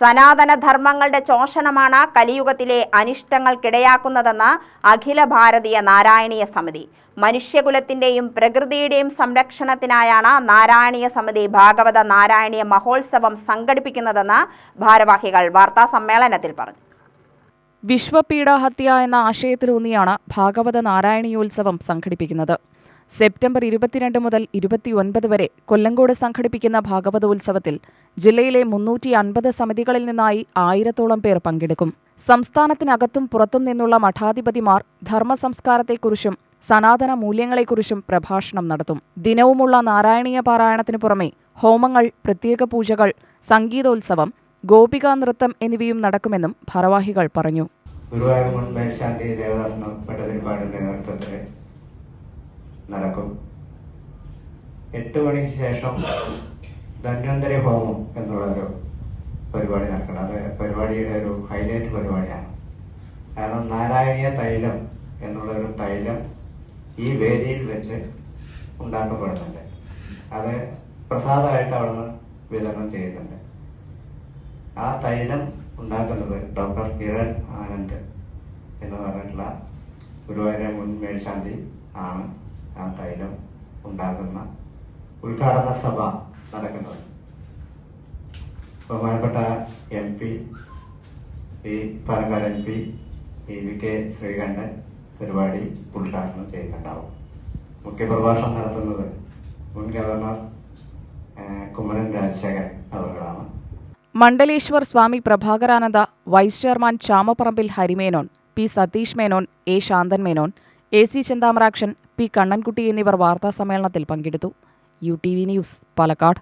സനാതന ധർമ്മങ്ങളുടെ ചോഷണമാണ് കലിയുഗത്തിലെ അനിഷ്ടങ്ങൾക്കിടയാക്കുന്നതെന്ന് അഖില ഭാരതീയ നാരായണീയ സമിതി. മനുഷ്യകുലത്തിന്റെയും പ്രകൃതിയുടെയും സംരക്ഷണത്തിനായാണ് നാരായണീയ സമിതി ഭാഗവത നാരായണീയ മഹോത്സവം സംഘടിപ്പിക്കുന്നതെന്ന് ഭാരവാഹികൾ വാർത്താ സമ്മേളനത്തിൽ പറഞ്ഞു. വിശ്വപീഡാഹത്യ എന്ന ആശയത്തിലൂന്നിയാണ് ഭാഗവത നാരായണീയോത്സവം സംഘടിപ്പിക്കുന്നത്. സെപ്റ്റംബർ ഇരുപത്തിരണ്ട് മുതൽ ഇരുപത്തിയൊൻപത് വരെ കൊല്ലങ്കോട് സംഘടിപ്പിക്കുന്ന ഭാഗവത ഉത്സവത്തിൽ ജില്ലയിലെ മുന്നൂറ്റി അൻപത് സമിതികളിൽ നിന്നായി ആയിരത്തോളം പേർ പങ്കെടുക്കും. സംസ്ഥാനത്തിനകത്തും പുറത്തും നിന്നുള്ള മഠാധിപതിമാർ ധർമ്മസംസ്കാരത്തെക്കുറിച്ചും സനാതന മൂല്യങ്ങളെക്കുറിച്ചും പ്രഭാഷണം നടത്തും. ദിനവുമുള്ള നാരായണീയ പാരായണത്തിനു പുറമെ ഹോമങ്ങൾ പ്രത്യേക പൂജകൾ സംഗീതോത്സവം ഗോപികാ നൃത്തം എന്നിവയും നടക്കുമെന്നും ഭാരവാഹികൾ പറഞ്ഞു. നടക്കും. എട്ട് മണിക്ക് ശേഷം ധന്വന്തരി ഹോമം എന്നുള്ളൊരു പരിപാടി നടക്കണം. അത് പരിപാടിയുടെ ഒരു ഹൈലൈറ്റ് പരിപാടിയാണ്. കാരണം നാരായണീയ തൈലം എന്നുള്ളൊരു തൈലം ഈ വേദിയിൽ വെച്ച് ഉണ്ടാക്കപ്പെടുന്നുണ്ട്. അത് പ്രസാദമായിട്ട് അവിടുന്ന് വിതരണം ചെയ്യുന്നുണ്ട്. ആ തൈലം ഉണ്ടാക്കുന്നത് ഡോക്ടർ കിരൺ ആനന്ദ് എന്ന് പറഞ്ഞിട്ടുള്ള ഗുരുവായൂരെ മുൻ മേൽശാന്തി ആണ്. ആ തൈലം ഉണ്ടാകുന്ന ഉദ്ഘാടന സഭ നടക്കുന്നത്. ബഹുമാനപ്പെട്ട എം പി ഈ Palakkad M P E V K Sreekandan പരിപാടി ഉദ്ഘാടനം ചെയ്യുന്നുണ്ടാവും. മുഖ്യപ്രഭാഷണം നടത്തുന്നത് മുൻ ഗവർണർ കുമരൻ രാജശേഖരൻ അവരുടെ Mandaleshwar Swami Prabhakarananda vice chairman Chamapparambil Harimenon P Satheesh Menon A Santhan Menon A C Chenthamarakshan P Kannankutty എന്നിവർ വാർത്താസമ്മേളനത്തിൽ പങ്കെടുത്തു. U T V news Palakkad.